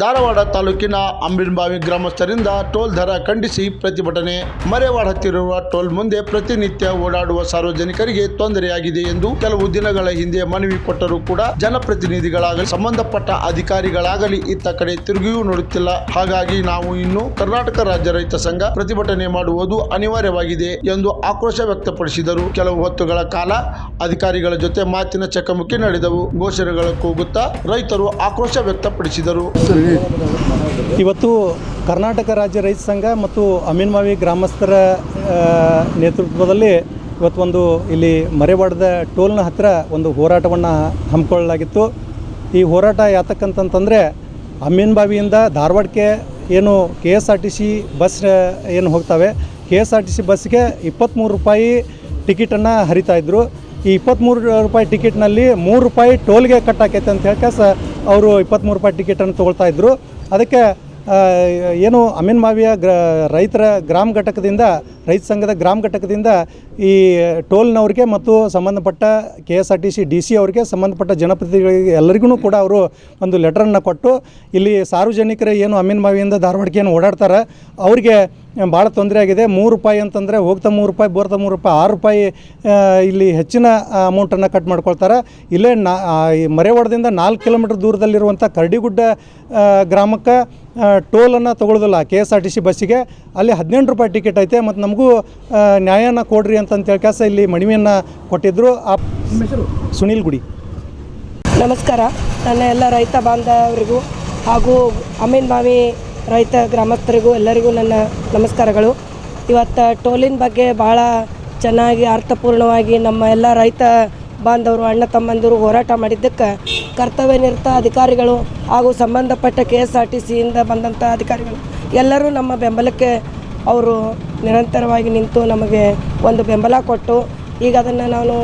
ಧಾರವಾಡ ತಾಲೂಕಿನ ಅಂಬಿನಬಾವಿ ಗ್ರಾಮಸ್ಥರಿಂದ ಟೋಲ್ ದರ ಖಂಡಿಸಿ ಪ್ರತಿಭಟನೆ. ಮರೆವಾಡ ಹತ್ತಿರುವ ಟೋಲ್ ಮುಂದೆ ಪ್ರತಿನಿತ್ಯ ಓಡಾಡುವ ಸಾರ್ವಜನಿಕರಿಗೆ ತೊಂದರೆಯಾಗಿದೆ ಎಂದು ಕೆಲವು ದಿನಗಳ ಹಿಂದೆ ಮನವಿ ಕೊಟ್ಟರೂ ಕೂಡ ಜನಪ್ರತಿನಿಧಿಗಳಾಗಲಿ, ಸಂಬಂಧಪಟ್ಟ ಅಧಿಕಾರಿಗಳಾಗಲಿ ಇತ್ತ ಕಡೆ ತಿರುಗಿಯೂ ನೋಡುತ್ತಿಲ್ಲ. ಹಾಗಾಗಿ ನಾವು ಇನ್ನು ಕರ್ನಾಟಕ ರಾಜ್ಯ ರೈತ ಸಂಘ ಪ್ರತಿಭಟನೆ ಮಾಡುವುದು ಅನಿವಾರ್ಯವಾಗಿದೆ ಎಂದು ಆಕ್ರೋಶ ವ್ಯಕ್ತಪಡಿಸಿದರು. ಕೆಲವು ಹೊತ್ತುಗಳ ಕಾಲ ಅಧಿಕಾರಿಗಳ ಜೊತೆ ಮಾತಿನ ಚಕಮಕಿ ನಡೆದವು. ಘೋಷಣೆಗಳ ಕೂಗುತ್ತಾ ರೈತರು ಆಕ್ರೋಶ ವ್ಯಕ್ತಪಡಿಸಿದರು. ಇವತ್ತು ಕರ್ನಾಟಕ ರಾಜ್ಯ ರೈತ ಸಂಘ ಮತ್ತು ಅಮೀನ್ಮಾವಿ ಗ್ರಾಮಸ್ಥರ ನೇತೃತ್ವದಲ್ಲಿ ಇವತ್ತು ಒಂದು ಇಲ್ಲಿ ಮರೆವಾಡದ ಟೋಲ್ನ ಹತ್ತಿರ ಒಂದು ಹೋರಾಟವನ್ನು ಹಮ್ಮಿಕೊಳ್ಳಲಾಗಿತ್ತು. ಈ ಹೋರಾಟ ಯಾತಕ್ಕಂತಂತಂದರೆ ಅಮೀನ್ಬಾವಿಯಿಂದ ಧಾರವಾಡಕ್ಕೆ ಏನು K S R T C bus ಏನು ಹೋಗ್ತವೆ K S R T C ಬಸ್ಗೆ ಇಪ್ಪತ್ತ್ಮೂರು ರೂಪಾಯಿ ಟಿಕೆಟನ್ನು ಹರಿತಾಯಿದ್ರು ಈ ಇಪ್ಪತ್ತ್ಮೂರು ರೂಪಾಯಿ ಟಿಕೆಟ್ನಲ್ಲಿ ಮೂರು ರೂಪಾಯಿ ಟೋಲ್ಗೆ ಕಟ್ ಅಂತ ಅಂತ ಹೇಳ್ಕಸ ಅವರು ಇಪ್ಪತ್ತ್ಮೂರು ರೂಪಾಯಿ ಟಿಕೆಟನ್ನು ತೊಗೊಳ್ತಾ ಇದ್ದರು ಅದಕ್ಕೆ ಏನು ಅಮೀನ್ ಮಾವಿಯ ಗ್ರ, ರೈತರ ಗ್ರಾಮ ಘಟಕದಿಂದ, ರೈತ ಸಂಘದ ಗ್ರಾಮ ಘಟಕದಿಂದ ಈ ಟೋಲ್ನವ್ರಿಗೆ ಮತ್ತು ಸಂಬಂಧಪಟ್ಟ K S R T C D C ಅವರಿಗೆ ಸಂಬಂಧಪಟ್ಟ ಜನಪ್ರತಿನಿಧಿಗಳಿಗೆ ಎಲ್ಲರಿಗೂ ಕೂಡ ಅವರು ಒಂದು ಲೆಟ್ರನ್ನು ಕೊಟ್ಟು, ಇಲ್ಲಿ ಸಾರ್ವಜನಿಕರು ಏನು ಅಮೀನ್ ಮಾವಿಯಿಂದ ಧಾರವಾಡಕ್ಕೆ ಏನು ಓಡಾಡ್ತಾರೆ, ಅವ್ರಿಗೆ ಭಾಳ ತೊಂದರೆ ಆಗಿದೆ. ಮೂರು ರೂಪಾಯಿ ಅಂತಂದರೆ ಹೋಗ್ತಾ ಮೂರು ರೂಪಾಯಿ ಬರ್ತಾ ಮೂರು ರೂಪಾಯಿ ಆರು ರೂಪಾಯಿ ಇಲ್ಲಿ ಹೆಚ್ಚಿನ ಅಮೌಂಟನ್ನು ಕಟ್ ಮಾಡ್ಕೊಳ್ತಾರೆ. ಇಲ್ಲೇ ನಾ ಮರೆವಾಡದಿಂದ ನಾಲ್ಕು ಕಿಲೋಮೀಟ್ರ್ ದೂರದಲ್ಲಿರುವಂಥ ಕರಡಿಗುಡ್ಡ ಗ್ರಾಮಕ್ಕೆ ಟೋಲನ್ನು ತೊಗೊಳ್ಳೋದಿಲ್ಲ K S R T C ಬಸ್ಸಿಗೆ ಅಲ್ಲಿ ಹದಿನೆಂಟು ರೂಪಾಯಿ ಟಿಕೆಟ್ ಐತೆ ಮತ್ತು ನಮಗೂ ನ್ಯಾಯನ ಕೊಡ್ರಿ ಅಂತಂತ ಕೆಲಸ ಇಲ್ಲಿ ಮನವಿಯನ್ನು ಕೊಟ್ಟಿದ್ದರು ಆ ಸುನೀಲ್ ಗುಡಿ. ನಮಸ್ಕಾರ. ನನ್ನ ಎಲ್ಲ ರೈತ ಬಾಂಧವರಿಗೂ ಹಾಗೂ ಅಮೀನ್ ಬಾವಿ ರೈತ ಗ್ರಾಮಸ್ಥರಿಗೂ ಎಲ್ಲರಿಗೂ ನನ್ನ ನಮಸ್ಕಾರಗಳು. ಇವತ್ತು ಟೋಲಿನ ಬಗ್ಗೆ ಭಾಳ ಚೆನ್ನಾಗಿ ಅರ್ಥಪೂರ್ಣವಾಗಿ ನಮ್ಮ ಎಲ್ಲ ರೈತ ಬಾಂಧವರು, ಅಣ್ಣ ತಮ್ಮಂದಿರು ಹೋರಾಟ ಮಾಡಿದ್ದಕ್ಕೆ ಕರ್ತವ್ಯ ನಿರತ ಅಧಿಕಾರಿಗಳು ಹಾಗೂ ಸಂಬಂಧಪಟ್ಟ ಕೆ ಎಸ್ ಆರ್ ಟಿ ಸಿಯಿಂದ ಬಂದಂಥ ಅಧಿಕಾರಿಗಳು. ಎಲ್ಲರೂ ನಮ್ಮ ಬೆಂಬಲಕ್ಕೆ ಅವರು ನಿರಂತರವಾಗಿ ನಿಂತು ನಮಗೆ ಒಂದು ಬೆಂಬಲ ಕೊಟ್ಟು, ಈಗ ಅದನ್ನು ನಾನು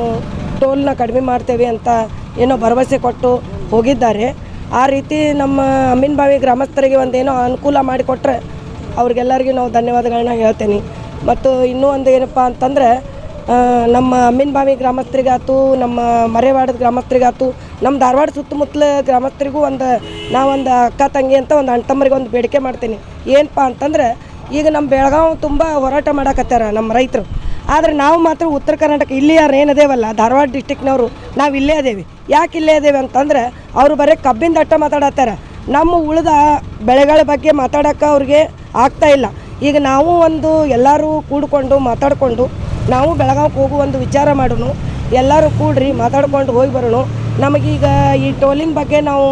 ಟೋಲ್ನ ಕಡಿಮೆ ಮಾಡ್ತೇವೆ ಅಂತ ಏನೋ ಭರವಸೆ ಕೊಟ್ಟು ಹೋಗಿದ್ದಾರೆ. ಆ ರೀತಿ ನಮ್ಮ ಅಮ್ಮಿನಬಾವಿ ಗ್ರಾಮಸ್ಥರಿಗೆ ಒಂದೇನೋ ಅನುಕೂಲ ಮಾಡಿಕೊಟ್ರೆ ಅವ್ರಿಗೆಲ್ಲರಿಗೂ ನಾವು ಧನ್ಯವಾದಗಳನ್ನ ಹೇಳ್ತೇನೆ. ಮತ್ತು ಇನ್ನೂ ಒಂದು ಏನಪ್ಪ ಅಂತಂದರೆ ನಮ್ಮ ಅಮ್ಮಿನಬಾವಿ ಗ್ರಾಮಸ್ಥರಿಗಾಯ್ತು, ನಮ್ಮ ಮರೆವಾಡದ ಗ್ರಾಮಸ್ಥರಿಗಾಯ್ತು, ನಮ್ಮ ಧಾರವಾಡ ಸುತ್ತಮುತ್ತಲ ಗ್ರಾಮಸ್ಥರಿಗೂ ಒಂದು ನಾವೊಂದು ಅಕ್ಕ ತಂಗಿ ಅಂತ ಒಂದು ಅಣ್ಣ ಒಂದು ಬೇಡಿಕೆ ಮಾಡ್ತೀನಿ. ಏನಪ್ಪ ಅಂತಂದ್ರೆ, ಈಗ ನಮ್ಮ ಬೆಳಗಾವಿ ತುಂಬ ಹೋರಾಟ ಮಾಡಕತ್ತಾರ ನಮ್ಮ ರೈತರು. ಆದರೆ ನಾವು ಮಾತ್ರ ಉತ್ತರ ಕರ್ನಾಟಕ ಇಲ್ಲಿ ಯಾರು ಏನದೇವಲ್ಲ, ಧಾರವಾಡ ಡಿಸ್ಟಿಕ್ನವರು ನಾವು ಇಲ್ಲೇ ಅದೇವಿ. ಯಾಕೆ ಇಲ್ಲೇ ಅದೇವಿ ಅಂತಂದ್ರೆ ಅವರು ಬರೀ ಕಬ್ಬಿನ ಅಟ್ಟ ಮಾತಾಡತ್ತಾರೆ. ನಮ್ಮ ಉಳಿದ ಬೆಳೆಗಳ ಬಗ್ಗೆ ಮಾತಾಡೋಕೆ ಅವ್ರಿಗೆ ಆಗ್ತಾ ಇಲ್ಲ. ಈಗ ನಾವು ಒಂದು ಎಲ್ಲರೂ ಕೂಡಿಕೊಂಡು ಮಾತಾಡಿಕೊಂಡು ನಾವು ಬೆಳಗಾವಿಗೆ ಹೋಗೋ ಒಂದು ವಿಚಾರ ಮಾಡೋಣ ಎಲ್ಲರೂ ಕೂಡ್ರಿ ಮಾತಾಡ್ಕೊಂಡು ಹೋಗಿ ಬರೋಣ ನಮಗೀಗ ಈ ಟೋಲಿನ ಬಗ್ಗೆ ನಾವು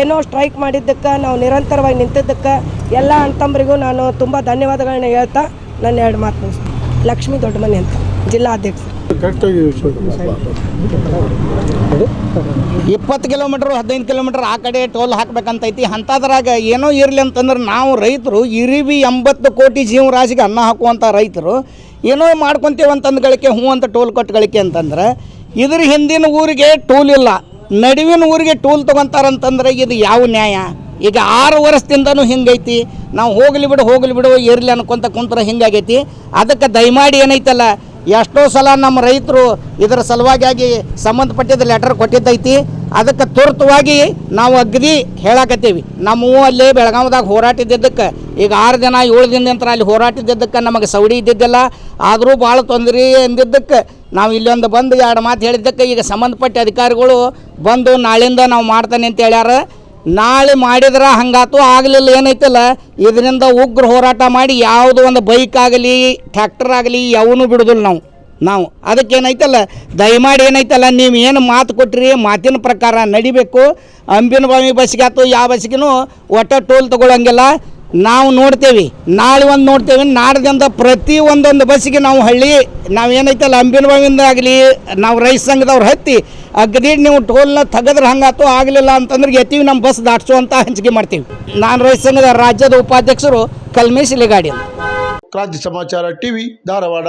ಏನೋ ಸ್ಟ್ರೈಕ್ ಮಾಡಿದ್ದಕ್ಕೆ, ನಾವು ನಿರಂತರವಾಗಿ ನಿಂತಿದ್ದಕ್ಕೆ, ಎಲ್ಲ ಅಂತಂಬರಿಗೂ ನಾನು ತುಂಬ ಧನ್ಯವಾದಗಳನ್ನ ಹೇಳ್ತಾ ನನ್ನ ಎರಡು ಮಾತು ಲಕ್ಷ್ಮೀ ದೊಡ್ಡಮನೆ ಅಂತ ಜಿಲ್ಲಾಧ್ಯಕ್ಷರು ಇಪ್ಪತ್ತು ಕಿಲೋಮೀಟ್ರ್ ಹದಿನೈದು ಕಿಲೋಮೀಟ್ರ್ ಆ ಕಡೆ ಟೋಲ್ ಹಾಕ್ಬೇಕಂತೈತಿ. ಅಂಥದ್ರಾಗ ಏನೋ ಇರಲಿ ಅಂತಂದ್ರೆ ನಾವು ರೈತರು ಇರಿವಿ ಎಂಬತ್ತು ಕೋಟಿ ಜೀವರಾಶಿಗೆ ಅನ್ನ ಹಾಕುವಂಥ ರೈತರು. ಏನೋ ಮಾಡ್ಕೊಂತೇವ ಅಂತಂದ ಗಳಿಕೆ ಹ್ಞೂ ಅಂತ ಟೋಲ್ ಕೊಟ್ಟು ಗಳಿಕೆ ಅಂತಂದ್ರೆ ಇದ್ರ ಹಿಂದಿನ ಊರಿಗೆ ಟೂಲ್ ಇಲ್ಲ. ನಡುವಿನ ಊರಿಗೆ ಟೂಲ್ ತೊಗೊಂತಾರಂತಂದ್ರೆ ಇದು ಯಾವ ನ್ಯಾಯ? ಈಗ ಆರು ವರ್ಷದಿಂದನೂ ಹಿಂಗೈತಿ. ನಾವು ಹೋಗಲಿ ಬಿಡು ಹೋಗಲಿ ಬಿಡು ಇರಲಿ ಅನ್ಕೊಂತ ಕುಂತ್ರೆ ಹಿಂಗಾಗೈತಿ. ಅದಕ್ಕೆ ದಯಮಾಡಿ ಏನೈತಲ್ಲ, ಎಷ್ಟೋ ಸಲ ನಮ್ಮ ರೈತರು ಇದರ ಸಲುವಾಗಿ ಸಂಬಂಧಪಟ್ಟಿದ್ದ ಲೆಟರ್ ಕೊಟ್ಟಿದ್ದೈತಿ. ಅದಕ್ಕೆ ತುರ್ತವಾಗಿ ನಾವು ಅಗ್ದಿ ಹೇಳಾಕತ್ತೀವಿ. ನಮ್ಮ ಅಲ್ಲಿ ಬೆಳಗಾವದಾಗ ಹೋರಾಟಿದ್ದಕ್ಕೆ ಈಗ ಆರು ದಿನ, ಏಳು ದಿನದಂತರ ಅಲ್ಲಿ ಹೋರಾಟಿದ್ದಕ್ಕೆ ನಮಗೆ ಸೌಡಿ ಇದ್ದಿದ್ದಿಲ್ಲ. ಆದರೂ ಭಾಳ ತೊಂದರೆ ಎಂದಿದ್ದಕ್ಕೆ, ನಾವು ಇಲ್ಲೊಂದು ಬಂದು ಎರಡು ಮಾತು ಹೇಳಿದ್ದಕ್ಕೆ, ಈಗ ಸಂಬಂಧಪಟ್ಟ ಅಧಿಕಾರಿಗಳು ಬಂದು ನಾಳಿಂದ ನಾವು ಮಾಡ್ತಾನೆ ಅಂತ ಹೇಳ್ಯಾರ. ನಾಳೆ ಮಾಡಿದ್ರೆ ಹಂಗಾತು ಆಗಲಿಲ್ಲ, ಏನೈತಲ್ಲ? ಇದರಿಂದ ಉಗ್ರ ಹೋರಾಟ ಮಾಡಿ ಯಾವುದೋ ಒಂದು ಬೈಕ್ ಆಗಲಿ ಟ್ರ್ಯಾಕ್ಟರ್ ಆಗಲಿ, ಯಾವನು ಬಿಡೋದಿಲ್ಲ ನಾವು. ನಾವು. ಅದಕ್ಕೆ ಏನೈತಲ್ಲ ದಯಮಾಡಿ ಏನೈತಲ್ಲ, ನೀವು ಏನು ಮಾತು ಕೊಟ್ಟಿರಿ ಮಾತಿನ ಪ್ರಕಾರ ನಡಿಬೇಕು. ಅಂಬಿನ ಬಾವಿ ಬಸ್ಗೆ ಆಯ್ತು ಯಾವ ಬಸ್ಸಿಗೂ ಒಟ್ಟ ಟೋಲ್ ತಗೊಳಂಗಿಲ್ಲ. ನಾವು ನೋಡ್ತೇವೆ. ನಾಳೆ ಒಂದು ನೋಡ್ತೇವೆ. ನಾಡ್ದಿಂದ ಪ್ರತಿ ಒಂದೊಂದು ಬಸ್ಸಿಗೆ ನಾವು ಹಳ್ಳಿ ನಾವು ಏನೈತಲ್ಲ ಅಂಬಿನ ಬಾವಿಯಿಂದ ಆಗಲಿ, ನಾವು ರೈತ ಸಂಘದವ್ರು ಹತ್ತಿ ಅಗದಿ ನೀವು ಟೋಲ್ನ ತೆಗೆದ್ರೆ ಹಂಗಾತು ಆಗಲಿಲ್ಲ ಅಂತಂದ್ರೆ ಎತ್ತೀವಿ ನಮ್ಮ ಬಸ್ ದಾಟಿಸುವಂತ ಹಂಚಿಕೆ ಮಾಡ್ತೀವಿ. ನಾನು ರೈತ ಸಂಘದ ರಾಜ್ಯದ ಉಪಾಧ್ಯಕ್ಷರು ಕಲ್ಮೇಶ್ ಲಿಗಾಡಿ ರಾಜ್ಯ ಸಮಾಚಾರ ಟಿವಿ ಧಾರವಾಡ.